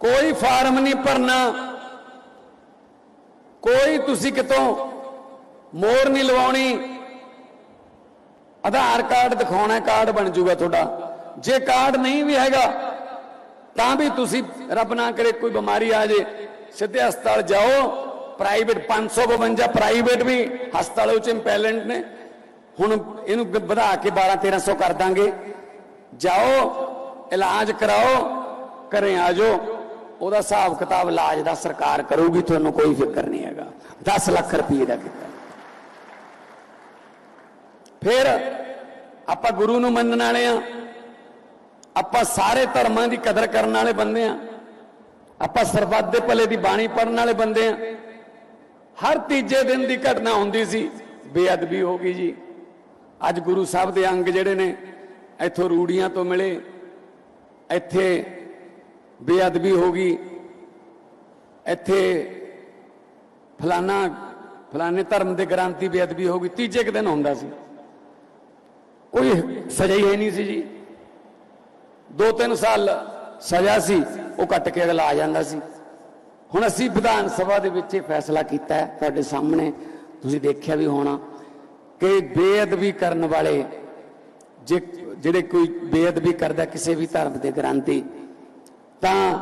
ਕੋਈ ਫਾਰਮ ਨਹੀਂ ਭਰਨਾ। ਕੋਈ ਤੁਸੀਂ ਕਿਤੋਂ ਮੋਰ ਨਹੀਂ ਲਵਾਉਣੀ। ਆਧਾਰ ਕਾਰਡ ਦਿਖਾਉਣਾ, ਕਾਰਡ ਬਣ ਜਾਊਗਾ ਤੁਹਾਡਾ। ਜੇ ਕਾਰਡ ਨਹੀਂ ਵੀ ਹੈਗਾ, ਤਾਂ ਵੀ ਤੁਸੀਂ ਰੱਬ ਨਾ ਕਰੇ ਕੋਈ ਬਿਮਾਰੀ ਆ ਜੇ। ਸਿੱਧੇ ਹਸਪਤਾਲ ਜਾਓ ਪ੍ਰਾਈਵੇਟ 552 ਪ੍ਰਾਈਵੇਟ ਵੀ ਹਸਪਤਾਲ ਵਿੱਚ ਇੰਪੈਲੈਂਟ ਨੇ। ਹੁਣ ਇਹਨੂੰ ਵਧਾ ਕੇ 12 1300 ਕਰ ਦਾਂਗੇ। ਜਾਓ, ਇਲਾਜ ਕਰਾਓ, ਘਰੇ ਆ ਜਾਓ। ਉਹਦਾ ਹਿਸਾਬ ਕਿਤਾਬ ਇਲਾਜ ਦਾ ਸਰਕਾਰ ਕਰੂਗੀ, ਤੁਹਾਨੂੰ ਕੋਈ ਫਿਕਰ ਨਹੀਂ ਹੈਗਾ। 10 ਲੱਖ ਰੁਪਏ ਦਾ ਕੀਤਾ। ਫਿਰ ਆਪਾਂ ਗੁਰੂ ਨੂੰ ਮੰਨਣ ਵਾਲੇ ਆ। ਆਪਾਂ ਸਾਰੇ ਧਰਮਾਂ ਦੀ ਕਦਰ ਕਰਨ ਵਾਲੇ ਬੰਦੇ ਆ। ਆਪਾਂ ਸਰਬੱਤ ਦੇ ਭਲੇ ਦੀ ਬਾਣੀ ਪੜਨ ਵਾਲੇ ਬੰਦੇ ਆ। ਹਰ ਤੀਜੇ ਦਿਨ ਦੀ ਘਟਨਾ ਹੁੰਦੀ ਸੀ। ਬੇਅਦਬੀ ਹੋ ਗਈ ਜੀ। ਅੱਜ ਗੁਰੂ ਸਾਹਿਬ ਦੇ ਅੰਗ ਜਿਹੜੇ ਨੇ, ਇੱਥੋਂ ਰੂੜੀਆਂ ਤੋਂ ਮਿਲੇ। ਇੱਥੇ ਬੇਅਦਬੀ ਹੋ ਗਈ। ਇੱਥੇ ਫਲਾਨਾ ਫਲਾਣੇ ਧਰਮ ਦੇ ਗ੍ਰਾਂਤੀ ਬੇਅਦਬੀ ਹੋ ਗਈ। ਤੀਜੇ ਕੁ ਦਿਨ ਹੁੰਦਾ ਸੀ। ਕੋਈ ਸਜ਼ਾ ਹੀ ਹੈ ਨਹੀਂ ਸੀ ਜੀ। ਦੋ ਤਿੰਨ ਸਾਲ ਸਜ਼ਾ ਸੀ, ਉਹ ਕੱਟ ਕੇ ਅਗਲਾ ਆ ਜਾਂਦਾ ਸੀ। ਹੁਣ ਅਸੀਂ ਵਿਧਾਨ ਸਭਾ ਦੇ ਵਿੱਚ ਇਹ ਫੈਸਲਾ ਕੀਤਾ ਹੈ ਤੁਹਾਡੇ ਸਾਹਮਣੇ। ਤੁਸੀਂ ਦੇਖਿਆ ਵੀ ਹੋਣਾ ਕਿ ਬੇਅਦਬੀ ਕਰਨ ਵਾਲੇ ਜੇ ਜਿਹੜੇ ਕੋਈ ਬੇਅਦਬੀ ਕਰਦਾ ਕਿਸੇ ਵੀ ਧਰਮ ਦੇ ਗ੍ਰੰਥੀ ਤਾਂ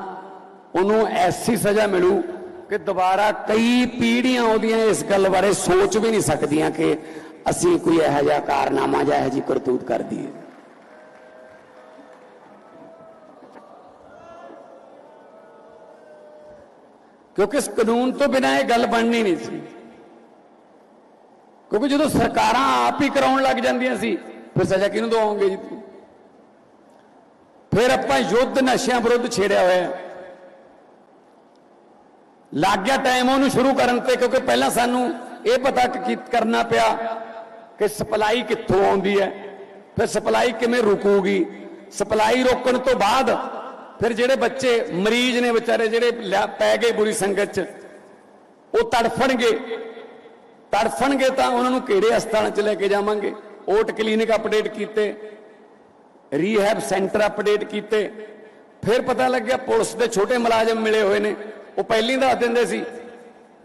ਉਹਨੂੰ ਐਸੀ ਸਜ਼ਾ ਮਿਲੂ ਕਿ ਦੁਬਾਰਾ ਕਈ ਪੀੜ੍ਹੀਆਂ ਉਹਦੀਆਂ ਇਸ ਗੱਲ ਬਾਰੇ ਸੋਚ ਵੀ ਨਹੀਂ ਸਕਦੀਆਂ ਕਿ ਅਸੀਂ ਕੋਈ ਇਹੋ ਜਿਹਾ ਕਾਰਨਾਮਾ ਜਾਂ ਇਹੋ ਜਿਹੀ ਕਰਤੂਤ ਕਰ ਦਈਏ। ਕਿਉਂਕਿ ਇਸ ਕਾਨੂੰਨ ਤੋਂ ਬਿਨਾਂ ਇਹ ਗੱਲ ਬਣਨੀ ਨਹੀਂ ਸੀ। ਕਿਉਂਕਿ ਜਦੋਂ ਸਰਕਾਰਾਂ ਆਪ ਹੀ ਕਰਾਉਣ ਲੱਗ ਜਾਂਦੀਆਂ ਸੀ, ਫਿਰ ਸਜ਼ਾ ਕਿਹਨੂੰ ਦਵਾਉਂਗੇ ਜੀ? ਫਿਰ ਆਪਾਂ ਯੁੱਧ ਨਸ਼ਿਆਂ ਵਿਰੁੱਧ ਛੇੜਿਆ ਹੋਇਆ ਲੱਗ ਗਿਆ ਟਾਈਮ ਉਹਨੂੰ ਸ਼ੁਰੂ ਕਰਨ ਤੇ, ਕਿਉਂਕਿ ਪਹਿਲਾਂ ਸਾਨੂੰ ਇਹ ਪਤਾ ਕਰਨਾ ਪਿਆ ਕਿ ਸਪਲਾਈ ਕਿੱਥੋਂ ਆਉਂਦੀ ਹੈ, ਫਿਰ ਸਪਲਾਈ ਕਿਵੇਂ ਰੁਕੂਗੀ, ਸਪਲਾਈ ਰੋਕਣ ਤੋਂ ਬਾਅਦ ਫਿਰ ਜਿਹੜੇ ਬੱਚੇ ਮਰੀਜ਼ ਨੇ ਵਿਚਾਰੇ ਜਿਹੜੇ ਲਿਆ- ਪੈ ਗਏ ਬੁਰੀ ਸੰਗਤ 'ਚ, ਉਹ ਤੜਫਣਗੇ। ਤੜਫਣਗੇ ਤਾਂ ਉਹਨਾਂ ਨੂੰ ਕਿਹੜੇ ਹਸਪਤਾਲਾਂ 'ਚ ਲੈ ਕੇ ਜਾਵਾਂਗੇ? ਓਟ ਕਲੀਨਿਕ ਅਪਡੇਟ ਕੀਤੇ। ਰੀਹੈਬ ਸੈਂਟਰ ਅਪਡੇਟ ਕੀਤੇ। ਫਿਰ ਪਤਾ ਲੱਗਿਆ ਪੁਲਿਸ ਦੇ ਛੋਟੇ ਮੁਲਾਜ਼ਮ ਮਿਲੇ ਹੋਏ ਨੇ। ਉਹ ਪਹਿਲਾਂ ਹੀ ਦੱਸ ਦਿੰਦੇ ਸੀ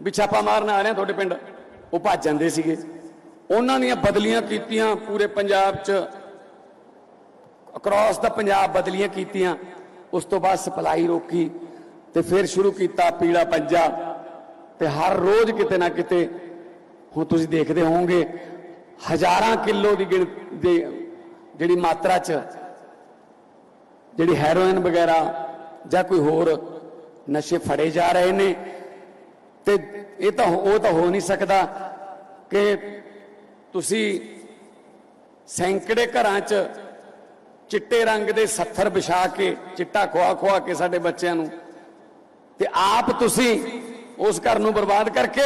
ਵੀ ਛਾਪਾ ਮਾਰਨ ਆ ਰਹੇ ਤੁਹਾਡੇ ਪਿੰਡ। ਉਹ ਭੱਜ ਜਾਂਦੇ ਸੀਗੇ। ਉਹਨਾਂ ਦੀਆਂ ਬਦਲੀਆਂ ਕੀਤੀਆਂ ਪੂਰੇ ਪੰਜਾਬ 'ਚ। ਅਕ੍ਰੋਸ ਦਾ ਪੰਜਾਬ ਬਦਲੀਆਂ ਕੀਤੀਆਂ। ਉਸ ਤੋਂ ਬਾਅਦ ਸਪਲਾਈ ਰੋਕੀ ਤੇ ਫਿਰ ਸ਼ੁਰੂ ਕੀਤਾ ਪੀਲਾ ਪੰਜਾ। ਤੇ ਹਰ ਰੋਜ਼ ਕਿਤੇ ਨਾ ਕਿਤੇ, ਹੁਣ ਤੁਸੀਂ ਦੇਖਦੇ ਹੋਵੋਗੇ, ਹਜ਼ਾਰਾਂ ਕਿਲੋ ਦੀ ਗਿਣ ਦੇ ਜਿਹੜੀ ਮਾਤਰਾ 'ਚ, ਜਿਹੜੀ ਹੈਰੋਇਨ ਵਗੈਰਾ ਜਾਂ ਕੋਈ ਹੋਰ ਨਸ਼ੇ ਫੜੇ ਜਾ ਰਹੇ ਨੇ, ਤੇ ਇਹ ਤਾਂ ਉਹ ਤਾਂ ਹੋ ਨਹੀਂ ਸਕਦਾ ਕਿ ਤੁਸੀਂ ਸੈਂਕੜੇ ਘਰਾਂ 'ਚ ਚਿੱਟੇ ਰੰਗ ਦੇ ਸੱਥਰ ਵਿਛਾ ਕੇ, ਚਿੱਟਾ ਖਵਾ ਖਵਾ ਕੇ ਸਾਡੇ ਬੱਚਿਆਂ ਨੂੰ, ਤੇ ਆਪ ਤੁਸੀਂ ਉਸ ਘਰ ਨੂੰ ਬਰਬਾਦ ਕਰਕੇ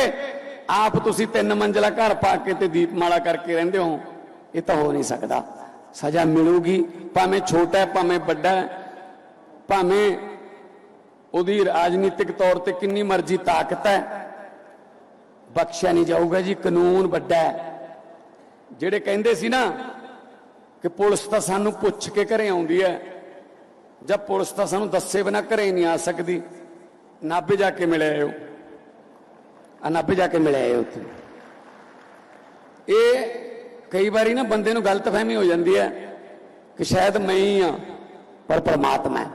ਆਪ ਤੁਸੀਂ ਤਿੰਨ ਮੰਜ਼ਲਾ ਘਰ ਪਾ ਕੇ ਤੇ ਦੀਪਮਾਲਾ ਕਰਕੇ ਰਹਿੰਦੇ ਹੋ, ਇਹ ਤਾਂ ਹੋ ਨਹੀਂ ਸਕਦਾ। ਸਜ਼ਾ ਮਿਲੂਗੀ, ਭਾਵੇਂ ਛੋਟਾ ਹੈ, ਭਾਵੇਂ ਵੱਡਾ ਹੈ, ਭਾਵੇਂ ਉਹਦੀ ਰਾਜਨੀਤਿਕ ਤੌਰ ਤੇ ਕਿੰਨੀ ਮਰਜ਼ੀ ਤਾਕਤ ਹੈ, ਬਖਸ਼ਿਆ ਨਹੀਂ ਜਾਊਗਾ ਜੀ, ਕਾਨੂੰਨ ਵੱਡਾ ਹੈ। ਜਿਹੜੇ ਕਹਿੰਦੇ ਸੀ ਨਾ ਕਿ ਪੁਲਿਸ ਤਾਂ ਸਾਨੂੰ ਪੁੱਛ ਕੇ ਘਰੇ ਆਉਂਦੀ ਹੈ, ਜਾਂ ਪੁਲਿਸ ਤਾਂ ਸਾਨੂੰ ਦੱਸੇ ਬਿਨਾ ਘਰੇ ਨਹੀਂ ਆ ਸਕਦੀ, ਨਾਭੇ ਜਾ ਕੇ ਮਿਲਿਆ ਆਇਓ। ਆ ਨਾਭੇ ਜਾ ਕੇ ਮਿਲਿਆ ਆਇਓ ਉੱਥੇ। ਇਹ ਕਈ ਵਾਰੀ ਨਾ ਬੰਦੇ ਨੂੰ ਗਲਤਫਹਿਮੀ ਹੋ ਜਾਂਦੀ ਹੈ ਕਿ ਸ਼ਾਇਦ ਮੈਂ ਹੀ ਆ ਪਰ ਪਰਮਾਤਮਾ ਹੈ।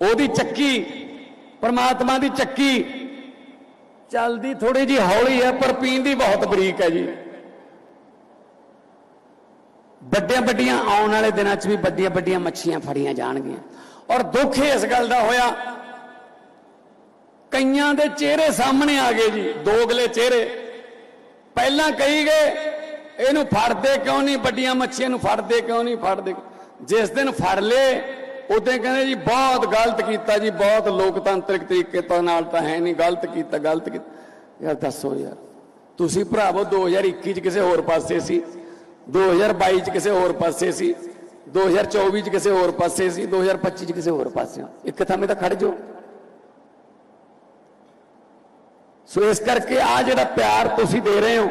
ਉਹਦੀ ਚੱਕੀ, ਪਰਮਾਤਮਾ ਦੀ ਚੱਕੀ ਚੱਲਦੀ ਥੋੜੀ ਜੀ ਹੌਲੀ ਹੈ, ਪਰ ਪੀਂਦੀ ਬਹੁਤ ਬਰੀਕ ਹੈ ਜੀ। ਵੱਡੀਆਂ ਵੱਡੀਆਂ ਆਉਣ ਵਾਲੇ ਦਿਨਾਂ 'ਚ ਵੀ ਵੱਡੀਆਂ ਵੱਡੀਆਂ ਮੱਛੀਆਂ ਫੜੀਆਂ ਜਾਣਗੀਆਂ। ਔਰ ਦੁੱਖ ਇਸ ਗੱਲ ਦਾ ਹੋਇਆ, ਕਈਆਂ ਦੇ ਚਿਹਰੇ ਸਾਹਮਣੇ ਆ ਗਏ ਜੀ ਦੋਗਲੇ ਚਿਹਰੇ। ਪਹਿਲਾਂ ਕਹੀ ਗਏ, ਇਹਨੂੰ ਫੜਦੇ ਕਿਉਂ ਨਹੀਂ? ਵੱਡੀਆਂ ਮੱਛੀਆਂ ਨੂੰ ਫੜਦੇ ਕਿਉਂ ਨਹੀਂ? ਫੜਦੇ ਜਿਸ ਦਿਨ ਫੜ ਲਏ ਉਦੋਂ ਕਹਿੰਦੇ ਜੀ ਬਹੁਤ ਗਲਤ ਕੀਤਾ ਜੀ, ਬਹੁਤ ਲੋਕਤੰਤਰਿਕ ਤਰੀਕੇ ਤੋਂ ਨਾਲ ਤਾਂ ਹੈ ਨਹੀਂ, ਗਲਤ ਕੀਤਾ ਗਲਤ ਕੀਤਾ। ਯਾਰ ਦੱਸੋ ਯਾਰ, ਤੁਸੀਂ ਭਰਾਵੋ 2021 ਚ ਕਿਸੇ ਹੋਰ ਪਾਸੇ ਸੀ 2022 ਚ ਕਿਸੇ ਹੋਰ ਪਾਸੇ ਸੀ 2024 ਚ ਕਿਸੇ ਹੋਰ ਪਾਸੇ ਸੀ 2025 ਚ ਕਿਸੇ ਹੋਰ ਪਾਸੇ। ਇੱਕ ਥਾਂ ਤਾਂ ਖੜ ਜਾਓ। ਸੋ ਇਸ ਕਰਕੇ ਆ ਜਿਹੜਾ ਪਿਆਰ ਤੁਸੀਂ ਦੇ ਰਹੇ ਹੋ,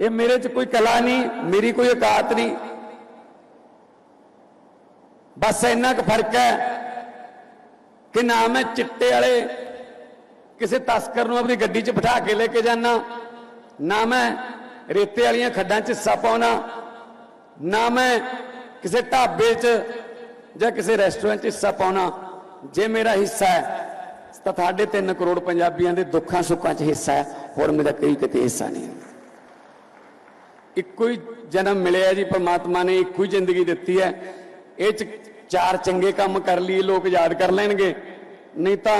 ਇਹ ਮੇਰੇ 'ਚ ਕੋਈ ਕਲਾ ਨਹੀਂ, ਮੇਰੀ ਕੋਈ ਔਕਾਤ ਨਹੀਂ। ਬਸ ਇੰਨਾ ਕੁ ਫ਼ਰਕ ਹੈ ਕਿ ਨਾ ਮੈਂ ਚਿੱਟੇ ਵਾਲੇ ਕਿਸੇ ਤਸਕਰ ਨੂੰ ਆਪਣੀ ਗੱਡੀ 'ਚ ਬਿਠਾ ਕੇ ਲੈ ਕੇ ਜਾਣਾ ਨਾ ਮੈਂ ਰੇਤੇ ਵਾਲੀਆਂ ਖੱਡਾਂ 'ਚ ਹਿੱਸਾ ਪਾਉਣਾ ਨਾ ਮੈਂ ਕਿਸੇ ਢਾਬੇ 'ਚ ਜਾਂ ਕਿਸੇ ਰੈਸਟੋਰੈਂਟ 'ਚ ਹਿੱਸਾ ਪਾਉਣਾ ਜੇ ਮੇਰਾ ਹਿੱਸਾ ਹੈ ਤਾਂ ਸਾਡੇ 3 ਕਰੋੜ ਪੰਜਾਬੀਆਂ ਦੇ ਦੁੱਖਾਂ ਸੁੱਖਾਂ 'ਚ ਹਿੱਸਾ ਹੈ, ਹੋਰ ਮੇਰਾ ਕੋਈ ਕਿਤੇ ਹਿੱਸਾ ਨਹੀਂ ਇੱਕੋ ਹੀ ਜਨਮ ਮਿਲਿਆ ਜੀ, ਪਰਮਾਤਮਾ ਨੇ ਇੱਕੋ ਹੀ ਜ਼ਿੰਦਗੀ ਦਿੱਤੀ ਹੈ। ਇਹ ਚ ਚਾਰ ਚੰਗੇ ਕੰਮ ਕਰ ਲਈ ਲੋਕ ਯਾਦ ਕਰ ਲੈਣਗੇ। ਨਹੀਂ ਤਾਂ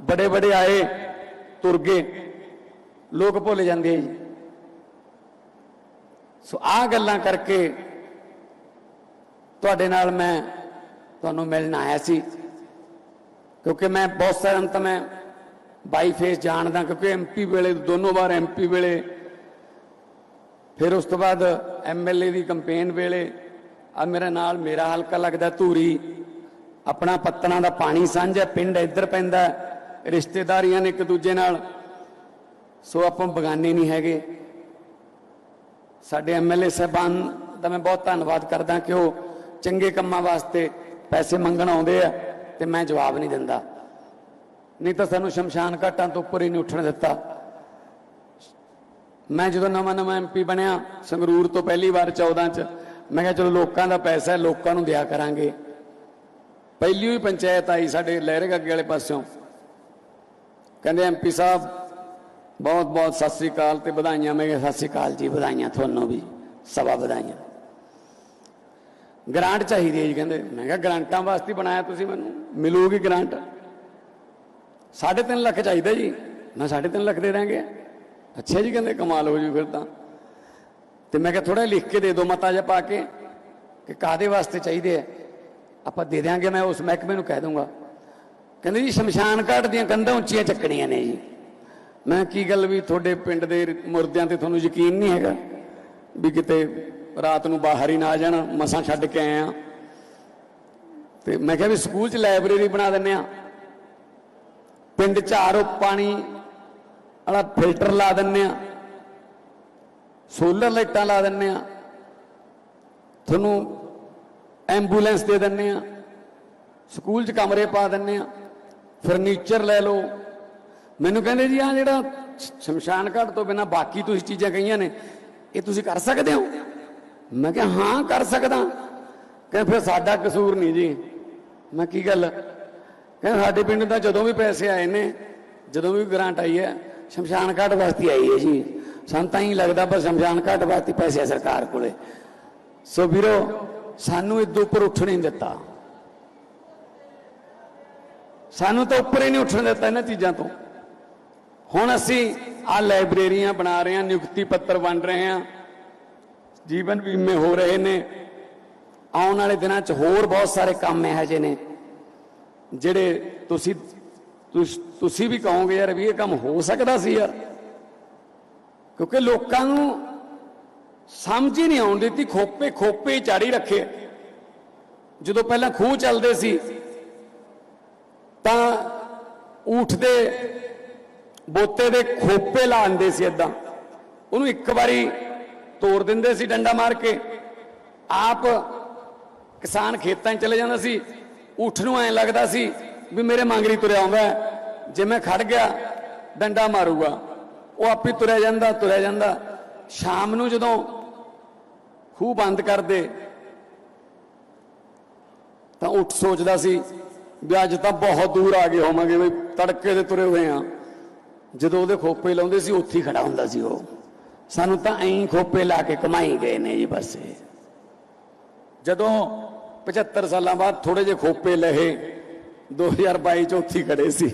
ਬੜੇ ਬੜੇ ਆਏ, ਤੁਰ ਗਏ। ਲੋਕ ਭੁੱਲ ਜਾਂਦੇ ਜੀ। ਸੋ ਆ ਗੱਲਾਂ ਕਰਕੇ ਤੁਹਾਡੇ ਨਾਲ ਮੈਂ ਤੁਹਾਨੂੰ ਮਿਲਣ ਆਇਆ ਸੀ। ਕਿਉਂਕਿ ਮੈਂ ਬਹੁਤ ਸਾਰਿਆਂ ਨੂੰ ਤਾਂ ਮੈਂ ਬਾਈ ਫੇਸ ਜਾਣਦਾ ਕਿਉਂਕਿ ਐਮਪੀ ਵੇਲੇ, ਦੋਨੋਂ ਵਾਰ ਐਮਪੀ ਵੇਲੇ। ਫਿਰ ਉਸ ਤੋਂ ਬਾਅਦ ਐਮਐਲਏ ਦੀ ਕੈਂਪੇਨ ਵੇਲੇ, ਆ ਮੇਰੇ ਨਾਲ ਮੇਰਾ ਹਲਕਾ ਲੱਗਦਾ ਧੂਰੀ। ਆਪਣਾ ਪੱਤਣਾ ਦਾ ਪਾਣੀ ਸਾਂਝਾ, ਪਿੰਡ ਇੱਧਰ ਪੈਂਦਾ, ਰਿਸ਼ਤੇਦਾਰੀਆਂ ਨੇ ਇੱਕ ਦੂਜੇ ਨਾਲ। ਸੋ ਆਪਾਂ ਬਗਾਨੇ ਨਹੀਂ ਹੈਗੇ। ਸਾਡੇ ਐਮਐਲਏ ਸਾਹਿਬਾਨ ਦਾ ਮੈਂ ਬਹੁਤ ਧੰਨਵਾਦ ਕਰਦਾ ਕਿ ਉਹ ਚੰਗੇ ਕੰਮਾਂ ਵਾਸਤੇ ਪੈਸੇ ਮੰਗਣ ਆਉਂਦੇ ਆ। ਤੇ ਮੈਂ ਜਵਾਬ ਨਹੀਂ ਦਿੰਦਾ। ਨਹੀਂ ਤਾਂ ਸਾਨੂੰ ਸ਼ਮਸ਼ਾਨ ਘਾਟਾਂ ਤੋਂ ਉੱਪਰ ਹੀ ਨਹੀਂ ਉੱਠਣ ਦਿੱਤਾ। ਮੈਂ ਜਦੋਂ ਨਵਾਂ ਨਵਾਂ ਐਮਪੀ ਬਣਿਆ, ਸੰਗਰੂਰ ਤੋਂ ਪਹਿਲੀ ਵਾਰ 14 ਚ, ਮੈਂ ਕਿਹਾ ਚਲੋ ਲੋਕਾਂ ਦਾ ਪੈਸਾ ਹੈ, ਲੋਕਾਂ ਨੂੰ ਦਿਆ ਕਰਾਂਗੇ। ਪਹਿਲੀ ਹੀ ਪੰਚਾਇਤ ਆਈ ਸਾਡੇ ਲਹਿਰੇ ਅੱਗੇ ਵਾਲੇ ਪਾਸਿਓਂ। ਕਹਿੰਦੇ ਐਮਪੀ ਸਾਹਿਬ ਬਹੁਤ ਬਹੁਤ ਸਤਿ ਸ੍ਰੀ ਅਕਾਲ ਤੇ ਵਧਾਈਆਂ। ਮੈਂ ਕਿਹਾ, ਸਤਿ ਸ੍ਰੀ ਅਕਾਲ ਜੀ, ਵਧਾਈਆਂ ਤੁਹਾਨੂੰ ਵੀ ਸਵਾ ਵਧਾਈਆਂ। ਗ੍ਰਾਂਟ ਚਾਹੀਦੀ ਹੈ ਜੀ ਕਹਿੰਦੇ। ਮੈਂ ਕਿਹਾ ਗ੍ਰਾਂਟਾਂ ਵਾਸਤੇ ਬਣਾਇਆ ਤੁਸੀਂ ਮੈਨੂੰ। ਮਿਲੂਗੀ ਗ੍ਰਾਂਟ। 3.5 ਲੱਖ ਚਾਹੀਦਾ ਜੀ। ਮੈਂ 3.5 ਲੱਖ ਦੇ ਦਾਂਗੇ ਅੱਛਾ ਜੀ ਕਹਿੰਦੇ, ਕਮਾਲ ਹੋ ਜੂ ਫਿਰ ਤਾਂ। ਤੇ ਮੈਂ ਕਿਹਾ ਥੋੜਾ ਲਿਖ ਕੇ ਦੇ ਦਿਓ ਮਤਾ ਜਿਹਾ ਪਾ ਕੇ ਕਿ ਕਾਦੇ ਵਾਸਤੇ ਚਾਹੀਦੇ ਆ। ਆਪਾਂ ਦੇ ਦਿਆਂਗੇ, ਮੈਂ ਉਸ ਮਹਿਕਮੇ ਨੂੰ ਕਹਿ ਦੂੰਗਾ ਕਹਿੰਦੇ ਜੀ, ਸ਼ਮਸ਼ਾਨ ਘਾਟ ਦੀਆਂ ਕੰਧਾਂ ਉੱਚੀਆਂ ਚੱਕਣੀਆਂ ਨੇ ਜੀ। ਮੈਂ ਕੀ ਗੱਲ ਵੀ ਤੁਹਾਡੇ ਪਿੰਡ ਦੇ ਮੁਰਦਿਆਂ ਤੇ ਤੁਹਾਨੂੰ ਯਕੀਨ ਨਹੀਂ ਹੈਗਾ ਵੀ ਕਿਤੇ ਰਾਤ ਨੂੰ ਬਾਹਰ ਹੀ ਨਾ ਆ ਜਾਣ, ਮਸਾਂ ਛੱਡ ਕੇ ਆਏ ਆ। ਤੇ ਮੈਂ ਕਿਹਾ ਵੀ ਸਕੂਲ 'ਚ ਲਾਇਬ੍ਰੇਰੀ ਬਣਾ ਦਿੰਨੇ ਆ। ਪਿੰਡ 'ਚ ਆਰੋ ਪਾਣੀ ਵਾਲਾ ਫਿਲਟਰ ਲਾ ਦਿੰਨੇ ਆ। ਸੋਲਰ ਲਾਈਟਾਂ ਲਾ ਦਿੰਨੇ ਆ। ਤੁਹਾਨੂੰ ਐਂਬੂਲੈਂਸ ਦੇ ਦਿੰਨੇ ਆ। ਸਕੂਲ 'ਚ ਕਮਰੇ ਪਾ ਦਿੰਨੇ ਆ। ਫਰਨੀਚਰ ਲੈ ਲਓ। ਮੈਨੂੰ ਕਹਿੰਦੇ ਜੀ ਆ ਜਿਹੜਾ ਸ਼ਮਸ਼ਾਨ ਘਾਟ ਤੋਂ ਬਿਨਾ ਬਾਕੀ ਤੁਸੀਂ ਚੀਜ਼ਾਂ ਕਹੀਆਂ ਨੇ, ਇਹ ਤੁਸੀਂ ਕਰ ਸਕਦੇ ਹੋ? ਮੈਂ ਕਿਹਾ, ਹਾਂ, ਕਰ ਸਕਦਾ। ਕਹਿੰਦੇ, ਫਿਰ ਸਾਡਾ ਕਸੂਰ ਨਹੀਂ ਜੀ। ਮੈਂ ਕੀ ਗੱਲ? ਕਹਿੰਦੇ, ਸਾਡੇ ਪਿੰਡ ਦਾ ਜਦੋਂ ਵੀ ਪੈਸੇ ਆਏ ਨੇ, ਜਦੋਂ ਵੀ ਗ੍ਰਾਂਟ ਆਈ ਹੈ, ਸ਼ਮਸ਼ਾਨ ਘਾਟ ਵਾਸਤੇ ਆਈ ਹੈ ਜੀ। ਸਾਨੂੰ ਤਾਂ ਹੀ ਲੱਗਦਾ ਪਰ ਸ਼ਮਸ਼ਾਨ ਘਾਟ ਵਾਸਤੇ ਪੈਸੇ ਆ ਸਰਕਾਰ ਕੋਲੇ। ਸੋ ਵੀਰੋ, ਸਾਨੂੰ ਇਦੋਂ ਉੱਪਰ ਉੱਠਣ ਨਹੀਂ ਦਿੱਤਾ। ਸਾਨੂੰ ਤਾਂ ਉੱਪਰ ਹੀ ਨਹੀਂ ਉੱਠਣ ਦਿੱਤਾ ਇਹਨਾਂ ਚੀਜ਼ਾਂ ਤੋਂ। ਹੁਣ ਅਸੀਂ ਆ ਲਾਇਬ੍ਰੇਰੀਆਂ ਬਣਾ ਰਹੇ ਹਾਂ, ਨਿਯੁਕਤੀ ਪੱਤਰ ਵੰਡ ਰਹੇ ਹਾਂ। ਜੀਵਨ ਬੀਮੇ ਹੋ ਰਹੇ ਨੇ। ਆਉਣ ਵਾਲੇ ਦਿਨਾਂ 'ਚ ਹੋਰ ਬਹੁਤ ਸਾਰੇ ਕੰਮ ਇਹੋ ਜਿਹੇ ਨੇ, ਜਿਹੜੇ ਤੁਸੀਂ ਤੁਸੀਂ ਵੀ ਕਹੋਗੇ, ਯਾਰ ਵੀ ਇਹ ਕੰਮ ਹੋ ਸਕਦਾ ਸੀ ਯਾਰ। ਕਿਉਂਕਿ ਲੋਕਾਂ ਨੂੰ ਸਮਝ ਹੀ ਨਹੀਂ ਆਉਣ ਦਿੱਤੀ, ਖੋਪੇ ਖੋਪੇ ਚਾੜੀ ਰੱਖੇ। ਜਦੋਂ ਪਹਿਲਾਂ ਖੂਹ ਚੱਲਦੇ ਸੀ, ਤਾਂ ਊਠ ਦੇ ਬੋਤੇ ਦੇ ਖੋਪੇ ਲਾਉਂਦੇ ਸੀ ਇਦਾਂ ਉਹਨੂੰ ਇੱਕ ਵਾਰੀ ਤੋੜ ਦਿੰਦੇ ਸੀ ਡੰਡਾ ਮਾਰ ਕੇ। ਆਪ ਕਿਸਾਨ ਖੇਤਾਂ 'ਚ ਚਲੇ ਜਾਂਦਾ ਸੀ। ਊਠ ਨੂੰ ਐਂ ਲੱਗਦਾ ਸੀ ਵੀ ਮੇਰੇ ਮੰਗਰੀ ਤੁਰਿਆ ਆਉਂਦਾ। ਜੇ ਮੈਂ ਖੜ ਗਿਆ, ਡੰਡਾ ਮਾਰੂਗਾ। ਉਹ ਆਪੇ ਤੁਰਿਆ ਜਾਂਦਾ ਤੁਰਿਆ ਜਾਂਦਾ। ਸ਼ਾਮ ਨੂੰ ਜਦੋਂ ਖੂਹ ਬੰਦ ਕਰਦੇ, ਤਾਂ ਉੱਠ ਸੋਚਦਾ ਸੀ ਵੀ ਅੱਜ ਤਾਂ ਬਹੁਤ ਦੂਰ ਆ ਗਏ ਹੋਵਾਂਗੇ, ਵੀ ਤੜਕੇ ਦੇ ਤੁਰੇ ਹੋਏ ਆ ਜਦੋਂ ਉਹਦੇ ਖੋਪੇ ਲਾਉਂਦੇ ਸੀ, ਉੱਥੇ ਹੀ ਖੜਾ ਹੁੰਦਾ ਸੀ ਉਹ। ਸਾਨੂੰ ਤਾਂ ਐਂ ਖੋਪੇ ਲਾ ਕੇ ਕਮਾਈ ਗਏ ਨੇ ਜੀ ਬਸ ਜਦੋਂ 75 ਸਾਲਾਂ ਬਾਅਦ ਥੋੜੇ ਜਿਹੇ ਖੋਪੇ ਲਹੇ 2022 ਚ ਉੱਥੇ ਹੀ ਖੜੇ ਸੀ।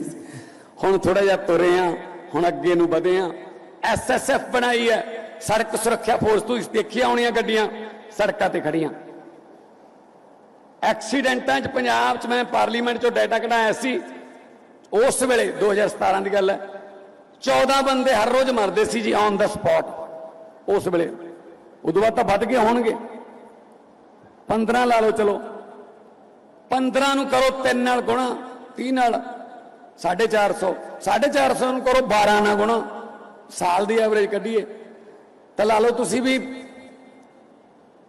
ਹੁਣ ਥੋੜਾ ਜਿਹਾ ਤੁਰੇ ਆ, ਹੁਣ ਅੱਗੇ ਨੂੰ ਵਧੇ ਆ। ਐਸਐਸਐਫ ਬਣਾਈ ਹੈ। ਸੜਕ ਸੁਰੱਖਿਆ ਫੋਰਸ, ਤੋਂ ਦੇਖੀਆਂ ਆਉਣੀਆਂ ਗੱਡੀਆਂ? ਸੜਕਾਂ ਤੇ ਖੜੀਆਂ ਐਕਸੀਡੈਂਟਾਂ 'ਚ ਪੰਜਾਬ 'ਚ ਮੈਂ ਪਾਰਲੀਮੈਂਟ 'ਚੋਂ ਡਾਟਾ ਕਢਾਇਆ ਸੀ। ਉਸ ਵੇਲੇ 2017 ਦੀ ਗੱਲ ਹੈ 14 ਬੰਦੇ ਹਰ ਰੋਜ਼ ਮਰਦੇ ਸੀ ਜੀ ਔਨ ਦਾ ਸਪੌਟ ਉਸ ਵੇਲੇ। ਉਦੋਂ ਬਾਅਦ ਤਾਂ ਵੱਧ ਗਏ, ਹੋਣਗੇ। 15 ਲਾ ਲਓ, ਚਲੋ। 15 ਨੂੰ ਕਰੋ 3 ਨਾਲ ਗੁਣਾ 30 ਨਾਲ 450 450 ਨੂੰ ਕਰੋ 12 ਨਾਲ ਗੁਣਾ। ਸਾਲ ਦੀ ਐਵਰੇਜ ਕੱਢੀਏ। ਤਾਂ ਲਾ ਲਓ ਤੁਸੀਂ ਵੀ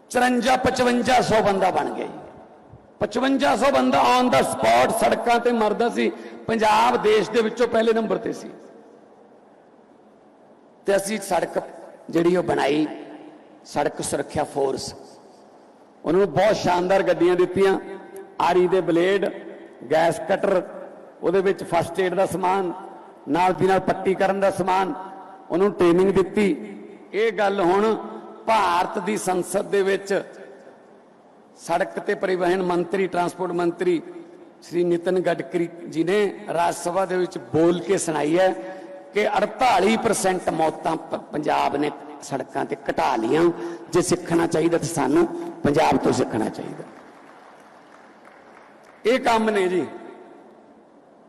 54 5500 ਬੰਦਾ ਬਣ ਗਿਆ ਜੀ। 5500 ਬੰਦਾ ਔਨ ਦਾ ਸਪੌਟ ਸੜਕਾਂ ਤੇ ਮਰਦਾ ਸੀ। ਪੰਜਾਬ ਦੇਸ਼ ਦੇ ਵਿੱਚੋਂ ਪਹਿਲੇ ਨੰਬਰ ਤੇ ਸੀ। ਤੇ ਅਸੀਂ ਸੜਕ ਜਿਹੜੀ ਉਹ ਬਣਾਈ ਸੜਕ ਸੁਰੱਖਿਆ ਫੋਰਸ। ਉਹਨਾਂ ਨੂੰ ਬਹੁਤ ਸ਼ਾਨਦਾਰ ਗੱਡੀਆਂ ਦਿੱਤੀਆਂ। ਆਰੀ ਦੇ ਬਲੇਡ, ਗੈਸ ਕਟਰ, ਉਹਦੇ ਵਿੱਚ ਫਸਟ ਏਡ ਦਾ ਸਮਾਨ, ਨਾਲ ਦੀ ਨਾਲ ਪੱਟੀ ਕਰਨ ਦਾ ਸਮਾਨ, ਉਹਨੂੰ ਟ੍ਰੇਨਿੰਗ ਦਿੱਤੀ। ਇਹ ਗੱਲ ਹੁਣ ਭਾਰਤ ਦੀ ਸੰਸਦ ਦੇ ਵਿੱਚ ਸੜਕ ਤੇ ਪਰਿਵਹਨ ਮੰਤਰੀ ਟਰਾਂਸਪੋਰਟ ਮੰਤਰੀ ਸ੍ਰੀ ਨਿਤਨ ਗਡਕਰੀ ਜੀ ਨੇ ਰਾਜ ਸਭਾ ਦੇ ਵਿੱਚ ਬੋਲ ਕੇ ਸੁਣਾਈ ਹੈ। ਕਿ 48% ਮੌਤਾਂ ਪੰਜਾਬ ਨੇ ਸੜਕਾਂ ਤੇ ਘਟਾ ਲੀਆਂ ਜੇ ਸਿੱਖਣਾ ਚਾਹੀਦਾ ਤਾਂ ਸਾਨੂੰ ਪੰਜਾਬ ਤੋਂ ਸਿੱਖਣਾ ਚਾਹੀਦਾ। ਇਹ ਕੰਮ ਨੇ ਜੀ।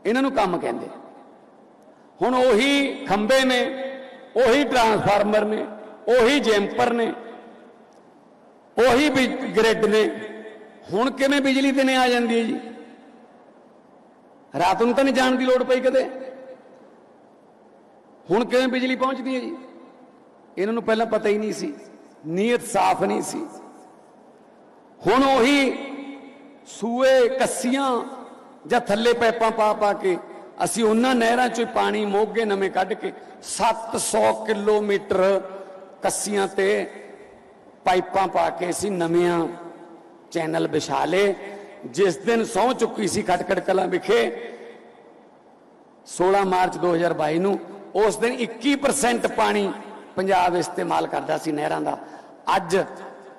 ਇਹਨਾਂ ਨੂੰ ਕੰਮ ਕਹਿੰਦੇ ਹੁਣ ਉਹੀ ਖੰਬੇ ਨੇ, ਉਹੀ ਟਰਾਂਸਫਾਰਮਰ ਨੇ, ਉਹੀ ਜੈਂਪਰ ਨੇ, ਉਹੀ ਵੀ ਗ੍ਰਿਡ ਨੇ। ਹੁਣ ਕਿਵੇਂ ਬਿਜਲੀ ਦਿਨੇ ਆ ਜਾਂਦੀ ਹੈ ਜੀ? ਰਾਤ ਨੂੰ ਤਾਂ ਨਹੀਂ ਜਾਣ ਦੀ ਲੋੜ ਪਈ ਕਦੇ? ਹੁਣ ਕਿਵੇਂ ਬਿਜਲੀ ਪਹੁੰਚਦੀ ਹੈ ਜੀ? ਇਹਨਾਂ ਨੂੰ ਪਹਿਲਾਂ ਪਤਾ ਹੀ ਨਹੀਂ ਸੀ। ਨੀਅਤ ਸਾਫ਼ ਨਹੀਂ ਸੀ। ਹੁਣ ਉਹੀ ਸੂਏ, ਕੱਸੀਆਂ ਜਾਂ ਥੱਲੇ ਪੈਪਾਂ ਪਾ ਪਾ ਕੇ ਅਸੀਂ ਉਹਨਾਂ ਨਹਿਰਾਂ ਚੋਂ ਪਾਣੀ ਮੋਗੇ ਨਵੇਂ ਕੱਢ ਕੇ 700 ਕਿਲੋਮੀਟਰ ਕੱਸੀਆਂ ਤੇ ਪਾਈਪਾਂ ਪਾ ਕੇ ਅਸੀਂ ਨਵੀਆਂ ਚੈਨਲ ਵਿਛਾ ਲਏ। ਜਿਸ ਦਿਨ ਸਹੁੰ ਚੁੱਕੀ ਸੀ ਖਟਕੜ ਕਲਾਂ ਵਿਖੇ 16 ਮਾਰਚ 2022 ਨੂੰ ਉਸ ਦਿਨ 21% ਪਾਣੀ ਪੰਜਾਬ ਇਸਤੇਮਾਲ ਕਰਦਾ ਸੀ ਨਹਿਰਾਂ ਦਾ। ਅੱਜ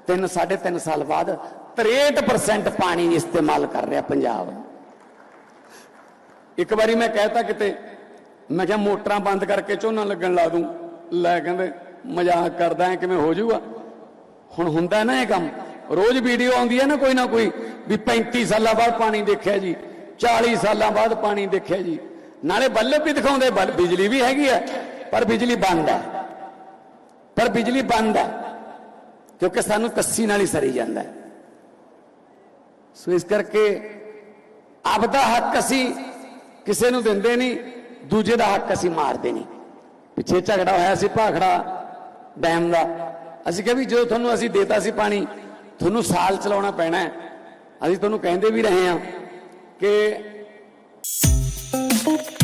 3 3.5 ਸਾਲ ਬਾਅਦ 63% ਪਾਣੀ ਇਸਤੇਮਾਲ ਕਰ ਰਿਹਾ ਪੰਜਾਬ। ਇੱਕ ਵਾਰੀ ਮੈਂ ਕਹਿਤਾ ਕਿਤੇ, ਮੈਂ ਕਿਹਾ ਮੋਟਰਾਂ ਬੰਦ ਕਰਕੇ ਝੋਨਾ ਲੱਗਣ ਲਾ ਦੂੰ। ਲੈ ਕਹਿੰਦੇ, ਮਜ਼ਾਕ ਕਰਦਾ ਐ, ਕਿਵੇਂ ਹੋ ਜਾਊਗਾ? ਹੁਣ ਹੁੰਦਾ ਨਾ ਇਹ ਕੰਮ। ਰੋਜ਼ ਵੀਡੀਓ ਆਉਂਦੀ ਹੈ ਨਾ ਕੋਈ ਨਾ ਕੋਈ, ਵੀ 35 ਸਾਲਾਂ ਬਾਅਦ ਪਾਣੀ ਦੇਖਿਆ ਜੀ 40 ਸਾਲਾਂ ਬਾਅਦ ਪਾਣੀ ਦੇਖਿਆ ਜੀ। ਨਾਲੇ ਬੱਲਬ ਵੀ ਦਿਖਾਉਂਦੇ ਬਿਜਲੀ ਵੀ ਹੈਗੀ ਹੈ ਪਰ ਬਿਜਲੀ ਬੰਦ ਹੈ ਪਰ ਬਿਜਲੀ ਬੰਦ ਹੈ ਕਿਉਂਕਿ ਸਾਨੂੰ ਕੱਸੀ ਨਾਲ ਹੀ ਸਰੀ ਜਾਂਦਾ ਸੋ ਇਸ ਕਰਕੇ ਆਪਦਾ ਹੱਕ ਅਸੀਂ ਕਿਸੇ ਨੂੰ ਦਿੰਦੇ ਨਹੀਂ, ਦੂਜੇ ਦਾ ਹੱਕ ਅਸੀਂ ਮਾਰਦੇ ਨਹੀਂ। ਪਿੱਛੇ ਝਗੜਾ ਹੋਇਆ ਸੀ ਭਾਖੜਾ ਡੈਮ ਦਾ। ਅਸੀਂ ਕਿਹਾ ਵੀ ਜਦੋਂ ਤੁਹਾਨੂੰ ਅਸੀਂ ਦੇਤਾ ਸੀ ਪਾਣੀ, ਤੁਹਾਨੂੰ ਸਾਲ ਚਲਾਉਣਾ ਪੈਣਾ ਅਸੀਂ ਤੁਹਾਨੂੰ ਕਹਿੰਦੇ ਵੀ ਰਹੇ ਹਾਂ ਕਿ Thank you.